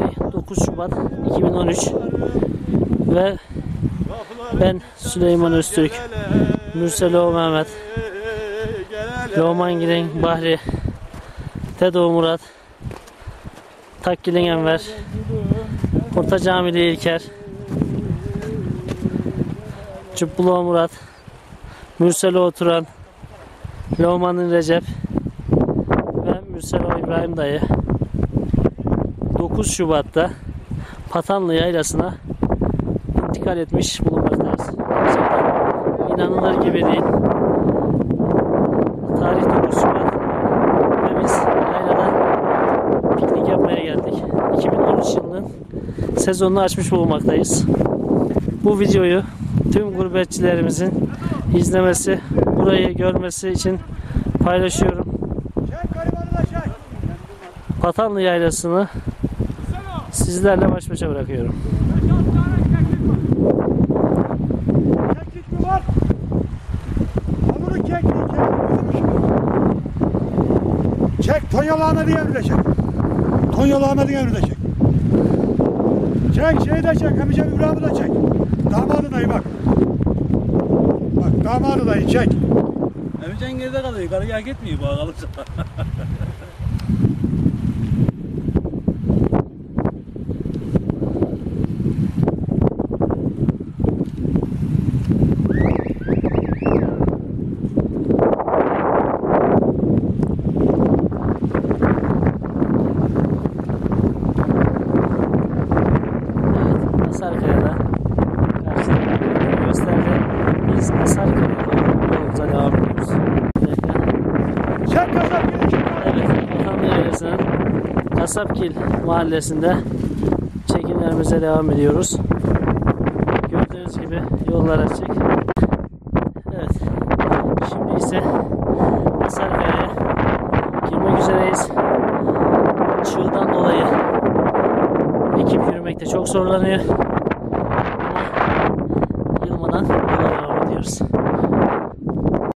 9 Şubat 2013 ve ben Süleyman Öztürk, Mürselo Mehmet, Loman Giren Bahri, Tedo Murat, Takkilen Enver, Orta Camili İlker, Cıbbulu Murat, Mürselo Oturan, Loman'ın Recep ve Mürselo İbrahim dayı 9 Şubat'ta Patanlı Yaylası'na intikal etmiş bulunmaktayız. İnanılır gibi değil. Tarih 9 Şubat ve biz yaylada piknik yapmaya geldik. 2013 yılının sezonunu açmış bulunmaktayız. Bu videoyu tüm gurbetçilerimizin izlemesi, burayı görmesi için paylaşıyorum. Patanlı Yaylası'nı sizlerle baş başa bırakıyorum. Keklik mi var? Hamurun kekliği, keklik Çek, de çek. Tonyalı Ahmet'in emri de çek. Çek, şeyi de çek, Hemicem İbrahim'i de çek. Damadı dayı bak. Bak, damadı dayı çek. Emrecan geride kalıyor. Karı hak etmiyor bu kalırsa. Biz Asarkaya'da yolumuza devam ediyoruz. Bir dakika. Çek kasap gidin, çek. Evet, Patanlı Yaylası'nın Kasapkil mahallesinde çekimlerimize devam ediyoruz. Gördüğünüz gibi yollar açık. Evet, şimdi ise Asarkaya'ya girmek üzereyiz. Çığdan dolayı ekip yürümekte çok zorlanıyor. hours.